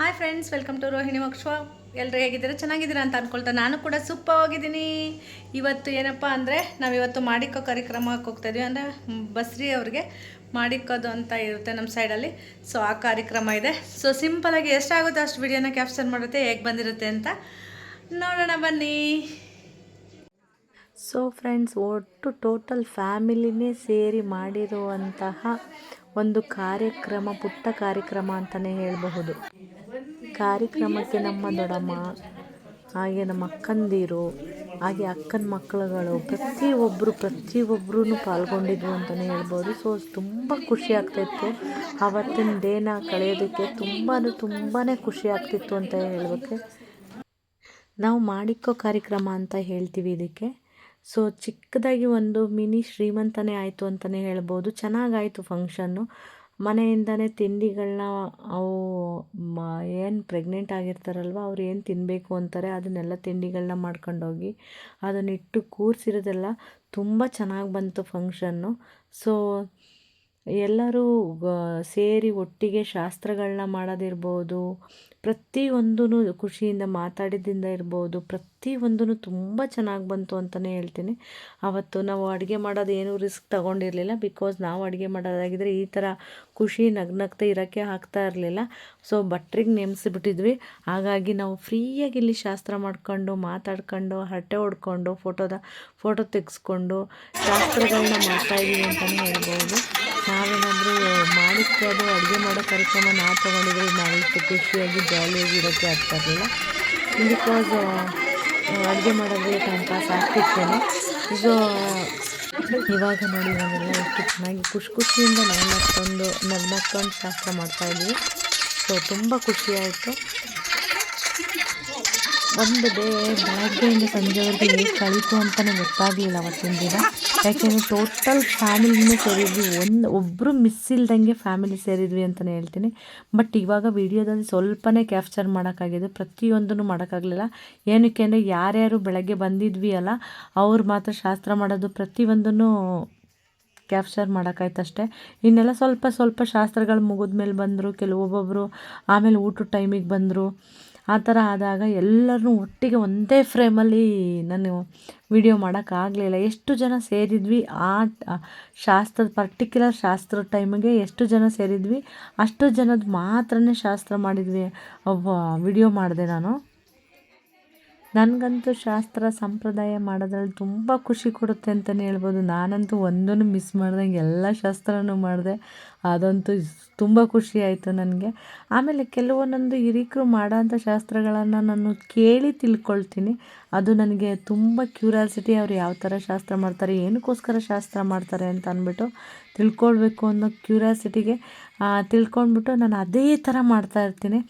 Hi friends welcome to Rohini ಮಕ್ಷ ಎಲ್ಲರೂ ಹೇಗಿದ್ದೀರಾ? ಚೆನ್ನಾಗಿದ್ದೀರಾ ಅಂತ ಅಂದ್ಕೊಳ್ತಾ ನಾನು ಕೂಡ ಸೂಪರ್ ಆಗಿದ್ದೀನಿ. ಇವತ್ತು ಏನಪ್ಪ ಅಂದರೆ ನಾವಿವತ್ತು ಮಾಡಿಕೋ ಕಾರ್ಯಕ್ರಮಕ್ಕೆ ಹೋಗ್ತಾ ಇದೀವಿ. ಅಂದರೆ ಬಸ್ರಿ ಅವ್ರಿಗೆ ಮಾಡಿಕ್ಕೋದು ಅಂತ ಇರುತ್ತೆ ನಮ್ಮ ಸೈಡಲ್ಲಿ ಸೊ ಆ ಕಾರ್ಯಕ್ರಮ ಇದೆ. ಸೊ ಸಿಂಪಲಾಗಿ ಎಷ್ಟಾಗುತ್ತೆ ಅಷ್ಟು ವಿಡಿಯೋನ ಕ್ಯಾಪ್ಚರ್ ಮಾಡುತ್ತೆ, ಹೇಗೆ ಬಂದಿರುತ್ತೆ ಅಂತ ನೋಡೋಣ ಬನ್ನಿ. ಸೊ ಫ್ರೆಂಡ್ಸ್ ಒಟ್ಟು ಟೋಟಲ್ ಫ್ಯಾಮಿಲಿನೇ ಸೇರಿ ಮಾಡಿರುವಂತಹ ಒಂದು ಕಾರ್ಯಕ್ರಮ, ಪುಟ್ಟ ಕಾರ್ಯಕ್ರಮ ಅಂತಲೇ ಹೇಳಬಹುದು. ಕಾರ್ಯಕ್ರಮಕ್ಕೆ ನಮ್ಮ ದೊಡ್ಡಮ್ಮ ಹಾಗೆ ನಮ್ಮ ಅಕ್ಕಂದಿರು, ಹಾಗೆ ಅಕ್ಕನ ಮಕ್ಕಳುಗಳು ಪ್ರತಿಯೊಬ್ಬರು ಪ್ರತಿಯೊಬ್ಬರೂ ಪಾಲ್ಗೊಂಡಿದ್ರು ಅಂತಲೇ ಹೇಳ್ಬೋದು. ಸೊ ತುಂಬ ಖುಷಿ ಆಗ್ತಾಯಿತ್ತು ಆವತ್ತಿನ ಡೇನ ಕಳೆಯೋದಕ್ಕೆ ತುಂಬಾ ತುಂಬಾ ಖುಷಿ ಆಗ್ತಿತ್ತು ಅಂತ ಹೇಳಬೇಕು. ನಾವು ಮಾಡಿಕೋ ಕಾರ್ಯಕ್ರಮ ಅಂತ ಹೇಳ್ತೀವಿ ಇದಕ್ಕೆ. ಸೊ ಚಿಕ್ಕದಾಗಿ ಒಂದು ಮಿನಿ ಶ್ರೀಮಂತನೇ ಆಯಿತು ಅಂತಲೇ ಹೇಳ್ಬೋದು. ಚೆನ್ನಾಗಾಯಿತು ಫಂಕ್ಷನ್ನು ಮನೆಯಿಂದನೇ ತಿಂಡಿಗಳನ್ನ ಅವು ಏನು ಪ್ರೆಗ್ನೆಂಟ್ ಆಗಿರ್ತಾರಲ್ವ, ಅವ್ರು ಏನು ತಿನ್ನಬೇಕು ಅಂತಾರೆ ಅದನ್ನೆಲ್ಲ ತಿಂಡಿಗಳನ್ನ ಮಾಡ್ಕೊಂಡೋಗಿ ಅದನ್ನಿಟ್ಟು ಕೂರಿಸಿರೋದೆಲ್ಲ ತುಂಬ ಚೆನ್ನಾಗಿ ಬಂತು ಫಂಕ್ಷನ್ನು ಸೊ ಎಲ್ಲರೂ ಸೇರಿ ಒಟ್ಟಿಗೆ ಶಾಸ್ತ್ರಗಳನ್ನ ಮಾಡೋದಿರ್ಬೋದು ಪ್ರತಿಯೊಂದೂ ಖುಷಿಯಿಂದ ಮಾತಾಡಿದ್ದಿಂದ ಇರ್ಬೋದು ಪ್ರತಿಯೊಂದೂ ತುಂಬ ಚೆನ್ನಾಗಿ ಬಂತು ಅಂತಲೇ ಹೇಳ್ತೀನಿ. ಆವತ್ತು ನಾವು ಅಡುಗೆ ಮಾಡೋದು ಏನೂ ರಿಸ್ಕ್ ತಗೊಂಡಿರಲಿಲ್ಲ, ಬಿಕಾಸ್ ನಾವು ಅಡುಗೆ ಮಾಡೋದಾಗಿದ್ದರೆ ಈ ಥರ ಖುಷಿ ನಗ್ನಗ್ತಾ ಇರೋಕ್ಕೆ ಆಗ್ತಾ ಇರಲಿಲ್ಲ. ಸೊ ಭಟ್ರಿಗೆ ನೇಮಿಸಿಬಿಟ್ಟಿದ್ವಿ. ಹಾಗಾಗಿ ನಾವು ಫ್ರೀಯಾಗಿ ಇಲ್ಲಿ ಶಾಸ್ತ್ರ ಮಾಡ್ಕೊಂಡು, ಮಾತಾಡ್ಕೊಂಡು, ಹರಟೆ ಹೊಡ್ಕೊಂಡು, ಫೋಟೋದ, ಫೋಟೋ ತೆಗೆಸ್ಕೊಂಡು ಶಾಸ್ತ್ರಗಳನ್ನ ಮಾಡ್ತಾಯಿದ್ದೀವಿ ಅಂತಲೇ ಹೇಳ್ಬೋದು. ನಾವೇನಾದರೂ ಮಾಡಿಕ್ಕೋದು ಅಡುಗೆ ಮಾಡೋ ಕಾರ್ಯಕ್ರಮ ನಾವು ತೊಗೊಂಡಿದ್ರೆ ನಾವಿಷ್ಟು ಖುಷಿಯಾಗಿ ಜಾಲಿಯಾಗಿ ಇರೋಕ್ಕೆ ಆಗ್ತಾ ಇರಲಿಲ್ಲ ಬಿಕಾಸ್ ಅಡುಗೆ ಮಾಡೋದ್ರಲ್ಲಿ ಟೈಮ್ ಪಾಸ್ ಆಗ್ತಿತ್ತೇನೆ ಸೊ ಇವಾಗ ನೋಡಿ ನಾವೆಲ್ಲ ಎಷ್ಟು ಚೆನ್ನಾಗಿ ಖುಷಿ ಖುಷಿಯಿಂದ ನಗ್ನಕ್ಕೊಂಡು ನಗ್ನಕ್ಕೊಂಡು ಶಾಸ್ತ್ರ ಮಾಡ್ತಾಯಿದ್ವಿ ಸೊ ತುಂಬ ಖುಷಿಯಾಯಿತು ಒಂದು ಡೇ ಬೆಳಗ್ಗೆಯಿಂದ ಸಂಜೆವರೆಗೆ ಹೇಗೆ ಕಳೀತು ಅಂತಲೇ ಗೊತ್ತಾಗಲಿಲ್ಲ ಅವತ್ತಿನ ದಿನ. ಯಾಕೆಂದರೆ ಟೋಟಲ್ ಫ್ಯಾಮಿಲಿನೂ ಸೇರಿದ್ವಿ. ಒಂದು ಒಬ್ಬರು ಮಿಸ್ ಇಲ್ದಂಗೆ ಫ್ಯಾಮಿಲಿ ಸೇರಿದ್ವಿ ಅಂತಲೇ ಹೇಳ್ತೀನಿ. ಬಟ್ ಇವಾಗ ವಿಡಿಯೋದಲ್ಲಿ ಸ್ವಲ್ಪನೇ ಕ್ಯಾಪ್ಚರ್ ಮಾಡೋಕ್ಕಾಗಿದೆ. ಪ್ರತಿಯೊಂದನ್ನು ಮಾಡೋಕ್ಕಾಗಲಿಲ್ಲ. ಏನಕ್ಕೆ ಅಂದರೆ ಯಾರ್ಯಾರು ಬೆಳಗ್ಗೆ ಬಂದಿದ್ವಿ ಅಲ್ಲ, ಅವ್ರು ಮಾತ್ರ ಶಾಸ್ತ್ರ ಮಾಡೋದು ಪ್ರತಿಯೊಂದನ್ನು ಕ್ಯಾಪ್ಚರ್ ಮಾಡೋಕ್ಕಾಯ್ತಷ್ಟೇ ಇನ್ನೆಲ್ಲ ಸ್ವಲ್ಪ ಸ್ವಲ್ಪ ಶಾಸ್ತ್ರಗಳು ಮುಗಿದ್ಮೇಲೆ ಬಂದರು. ಕೆಲವೊಬ್ಬೊಬ್ಬರು ಆಮೇಲೆ ಊಟದ ಟೈಮಿಗೆ ಬಂದರು. ಆ ಥರ ಆದಾಗ ಎಲ್ಲರನ್ನೂ ಒಟ್ಟಿಗೆ ಒಂದೇ ಫ್ರೇಮಲ್ಲಿ ನಾನು ವಿಡಿಯೋ ಮಾಡೋಕ್ಕಾಗಲಿಲ್ಲ. ಎಷ್ಟು ಜನ ಸೇರಿದ್ವಿ? ಆ ಶಾಸ್ತ್ರದ ಪರ್ಟಿಕ್ಯುಲರ್ ಶಾಸ್ತ್ರದ ಟೈಮಿಗೆ ಎಷ್ಟು ಜನ ಸೇರಿದ್ವಿ? ಅಷ್ಟು ಜನದ ಮಾತ್ರನೇ ಶಾಸ್ತ್ರ ಮಾಡಿದ್ವಿ. ವಿಡಿಯೋ ಮಾಡಿದೆ ನಾನು. ನನಗಂತೂ ಶಾಸ್ತ್ರ ಸಂಪ್ರದಾಯ ಮಾಡೋದ್ರಲ್ಲಿ ತುಂಬ ಖುಷಿ ಕೊಡುತ್ತೆ ಅಂತಲೇ ಹೇಳ್ಬೋದು. ನಾನಂತೂ ಒಂದನ್ನು ಮಿಸ್ ಮಾಡ್ದಂಗೆ ಎಲ್ಲ ಶಾಸ್ತ್ರನೂ ಮಾಡಿದೆ. ಅದಂತೂ ತುಂಬ ಖುಷಿ ಆಯಿತು ನನಗೆ. ಆಮೇಲೆ ಕೆಲವೊಂದೊಂದು ಹಿರೀಕರು ಮಾಡೋಂಥ ಶಾಸ್ತ್ರಗಳನ್ನು ನಾನು ಕೇಳಿ ತಿಳ್ಕೊಳ್ತೀನಿ. ಅದು ನನಗೆ ತುಂಬ ಕ್ಯೂರಿಯಾಸಿಟಿ ಅವ್ರು ಯಾವ ಥರ ಶಾಸ್ತ್ರ ಮಾಡ್ತಾರೆ, ಏನಕ್ಕೋಸ್ಕರ ಶಾಸ್ತ್ರ ಮಾಡ್ತಾರೆ ಅಂತ ಅಂದ್ಬಿಟ್ಟು ತಿಳ್ಕೊಳ್ಬೇಕು ಅನ್ನೋ ಕ್ಯೂರಿಯಾಸಿಟಿಗೆ ತಿಳ್ಕೊಂಡ್ಬಿಟ್ಟು ನಾನು ಅದೇ ಥರ ಮಾಡ್ತಾ ಇರ್ತೀನಿ.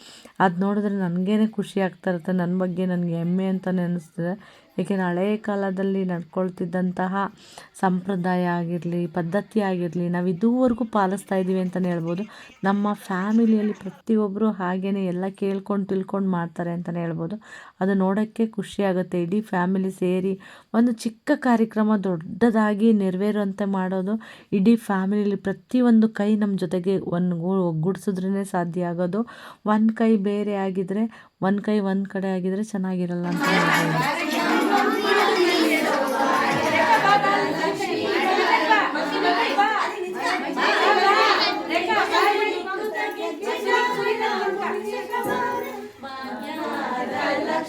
ಅದು ನೋಡಿದ್ರೆ ನನಗೇನೆ ಖುಷಿ ಆಗ್ತಾ ಇರುತ್ತೆ ನನ್ನ ಬಗ್ಗೆ ನನಗೆ ಹೆಮ್ಮೆ ಅಂತಲೇ ಅನ್ನಿಸ್ತದೆ ಏಕೆಂದರೆ ಹಳೆಯ ಕಾಲದಲ್ಲಿ ನಡ್ಕೊಳ್ತಿದ್ದಂತಹ ಸಂಪ್ರದಾಯ ಆಗಿರಲಿ, ಪದ್ಧತಿ ಆಗಿರಲಿ ನಾವು ಇದುವರೆಗೂ ಪಾಲಿಸ್ತಾ ಇದ್ದೀವಿ ಅಂತಲೇ ಹೇಳ್ಬೋದು. ನಮ್ಮ ಫ್ಯಾಮಿಲಿಯಲ್ಲಿ ಪ್ರತಿಯೊಬ್ಬರು ಹಾಗೆಯೇ ಎಲ್ಲ ಕೇಳ್ಕೊಂಡು ತಿಳ್ಕೊಂಡು ಮಾಡ್ತಾರೆ ಅಂತಲೇ ಹೇಳ್ಬೋದು. ಅದು ನೋಡೋಕ್ಕೆ ಖುಷಿಯಾಗುತ್ತೆ ಇಡೀ ಫ್ಯಾಮಿಲಿ ಸೇರಿ ಒಂದು ಚಿಕ್ಕ ಕಾರ್ಯಕ್ರಮ ದೊಡ್ಡದಾಗಿ ನೆರವೇರುವಂತೆ ಮಾಡೋದು ಇಡೀ ಫ್ಯಾಮಿಲಿಲಿ ಪ್ರತಿಯೊಂದು ಕೈ ನಮ್ಮ ಜೊತೆಗೆ ಒಂದು ಒಗ್ಗೂಡಿಸಿದ್ರೇ ಸಾಧ್ಯ ಆಗೋದು. ಒಂದು ಕೈ ಬೇರೆ ಆಗಿದ್ದರೆ ಒಂದು ಕೈ ಒಂದು ಕಡೆ ಆಗಿದ್ದರೆ ಚೆನ್ನಾಗಿರಲ್ಲ ಅಂತ ಹೇಳ್ಬೋದು.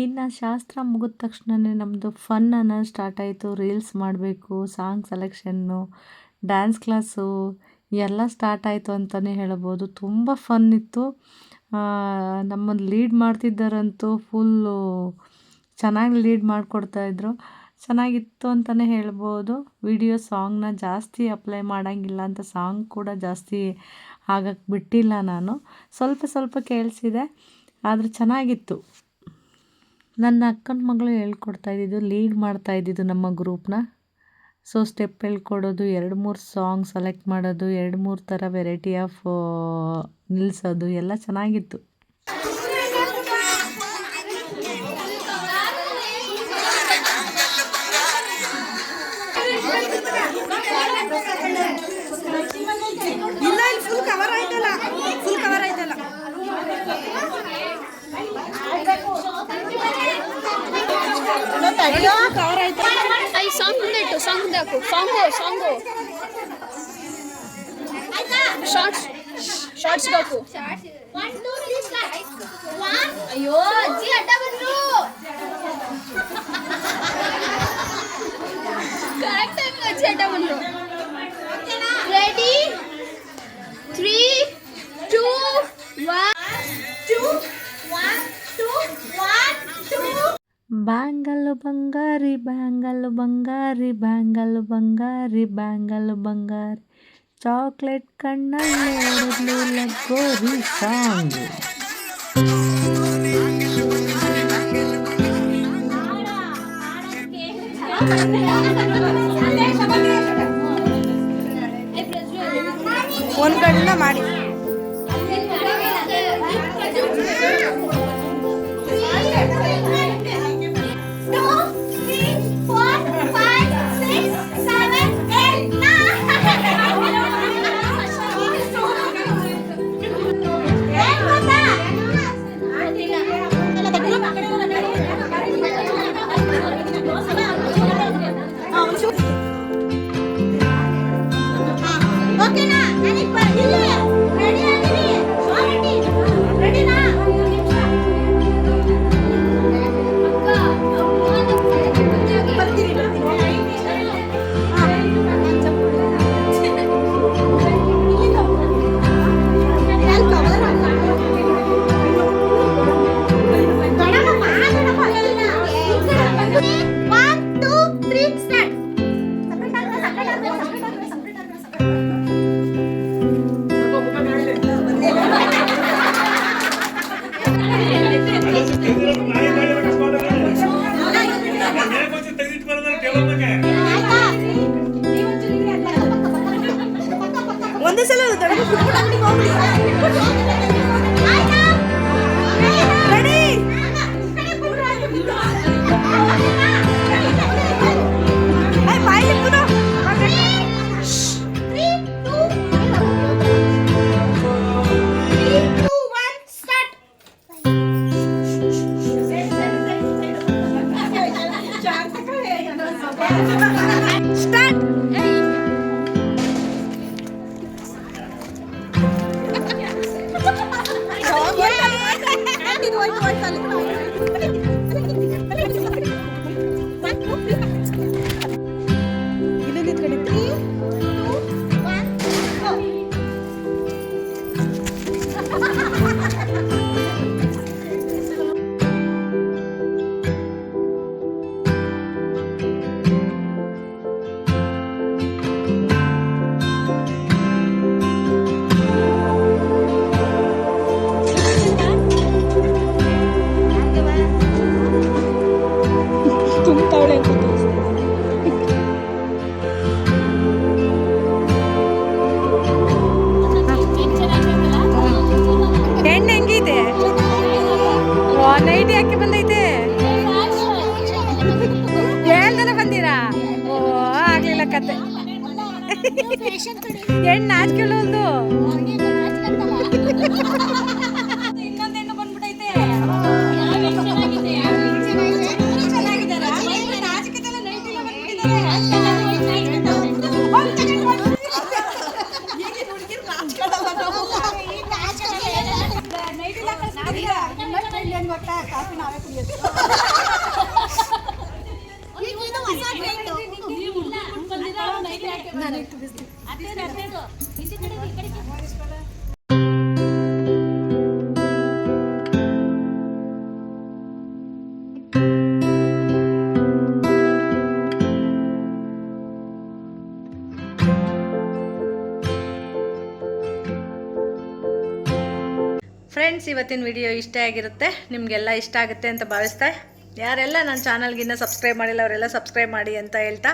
ಇನ್ನು ಶಾಸ್ತ್ರ ಮುಗಿದ ತಕ್ಷಣವೇ ನಮ್ಮದು ಫನ್ ಅನ್ನೋದು ಸ್ಟಾರ್ಟ್ ಆಯಿತು. ರೀಲ್ಸ್ ಮಾಡಬೇಕು ಸಾಂಗ್ ಸೆಲೆಕ್ಷನ್ನು ಡ್ಯಾನ್ಸ್ ಕ್ಲಾಸು ಎಲ್ಲ ಸ್ಟಾರ್ಟ್ ಆಯಿತು ಅಂತಲೇ ಹೇಳ್ಬೋದು. ತುಂಬ ಫನ್ ಇತ್ತು. ನಮ್ಮನ್ನು ಲೀಡ್ ಮಾಡ್ತಿದ್ದಾರಂತೂ ಫುಲ್ಲು ಚೆನ್ನಾಗಿ ಲೀಡ್ ಮಾಡಿಕೊಡ್ತಾಯಿದ್ರು ಚೆನ್ನಾಗಿತ್ತು ಅಂತಲೇ ಹೇಳ್ಬೋದು. ವಿಡಿಯೋ ಸಾಂಗ್ನ ಜಾಸ್ತಿ ಅಪ್ಲೈ ಮಾಡೋಂಗಿಲ್ಲ ಅಂತ ಸಾಂಗ್ ಕೂಡ ಜಾಸ್ತಿ ಆಗಕ್ಕೆ ಬಿಟ್ಟಿಲ್ಲ ನಾನು. ಸ್ವಲ್ಪ ಸ್ವಲ್ಪ ಕೇಳಿಸಿದೆ, ಆದರೆ ಚೆನ್ನಾಗಿತ್ತು. ನನ್ನ ಅಕ್ಕನ ಮಗಳು ಹೇಳ್ಕೊಡ್ತಾ ಇದ್ದಿದ್ದು ಲೀಡ್ ಮಾಡ್ತಾ ಇದ್ದಿದ್ದು ನಮ್ಮ ಗ್ರೂಪ್ನ ಸೊ ಸ್ಟೆಪ್ ಹೇಳ್ಕೊಡೋದು, ಎರಡು ಮೂರು ಸಾಂಗ್ ಸೆಲೆಕ್ಟ್ ಮಾಡೋದು, ಎರಡು ಮೂರು ಥರ ವೆರೈಟಿ ಆಫ್ ನಿಲ್ಲಿಸೋದು ಎಲ್ಲ ಚೆನ್ನಾಗಿತ್ತು. అయ్యి! సాంగ్ ఉంది ఇటు సాంగ్ దాకు సాంగ్ సాంగ్ షార్ట్స్ షార్ట్స్ దాకు అయ్యో జీ అడ్డా కరెక్ట్ టైంకి వచ్చి అడ్డా బన్ను ಬ್ಯಾಂಗಲ್ಲು ಬಂಗಾರಿ ಬ್ಯಾಂಗಲ್ಲು ಬಂಗಾರಿ ಬ್ಯಾಂಗಲ್ಲು ಬಂಗಾರಿ ಬ್ಯಾಂಗಲ್ಲು ಬಂಗಾರಿ ಚಾಕ್ಲೇಟ್ ಕಣ್ಣಲ್ಲಿ ಹೊಡೆದ್ಲು ಲಗೋರಿ ಸಾಂಗ್ ಒಂದ್ ಕಡೆಯಿಂದ ಮಾಡಿ ಒಂದೇ ಸಲ ದೊಡ್ಡ ರೆಡಿ ಬಾಯಿ ಹೆಣ್ಣು ನಾಚ್ಕೊಳ್ಳೋದು ಫ್ರೆಂಡ್ಸ್ ಇವತ್ತಿನ ವಿಡಿಯೋ ಇಷ್ಟ ಆಗಿರುತ್ತೆ. ನಿಮಗೆಲ್ಲ ಇಷ್ಟ ಆಗುತ್ತೆ ಅಂತ ಭಾವಿಸ್ತಾ. ಯಾರೆಲ್ಲ ನನ್ನ ಚಾನಲ್ಗಿನ್ನ ಸಬ್ಸ್ಕ್ರೈಬ್ ಮಾಡಿಲ್ಲ, ಅವರೆಲ್ಲ ಸಬ್ಸ್ಕ್ರೈಬ್ ಮಾಡಿ ಅಂತ ಹೇಳ್ತಾ.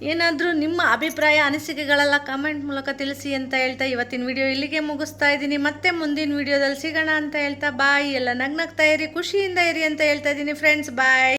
ಏನಾದರೂ ನಿಮ್ಮ ಅಭಿಪ್ರಾಯ, ಅನಿಸಿಕೆಗಳೆಲ್ಲ ಕಮೆಂಟ್ ಮೂಲಕ ತಿಳಿಸಿ ಅಂತ ಹೇಳ್ತಾ ಇವತ್ತಿನ ವಿಡಿಯೋ ಇಲ್ಲಿಗೆ ಮುಗಿಸ್ತಾ ಇದ್ದೀನಿ. ಮತ್ತೆ ಮುಂದಿನ ವಿಡಿಯೋದಲ್ಲಿ ಸಿಗೋಣ ಅಂತ ಹೇಳ್ತಾ ಬಾಯ್ ಎಲ್ಲ ನಗ್ನಗ್ತಾ ಇರಿ, ಖುಷಿಯಿಂದ ಇರಿ ಅಂತ ಹೇಳ್ತಾ ಇದ್ದೀನಿ ಫ್ರೆಂಡ್ಸ್ ಬಾಯ್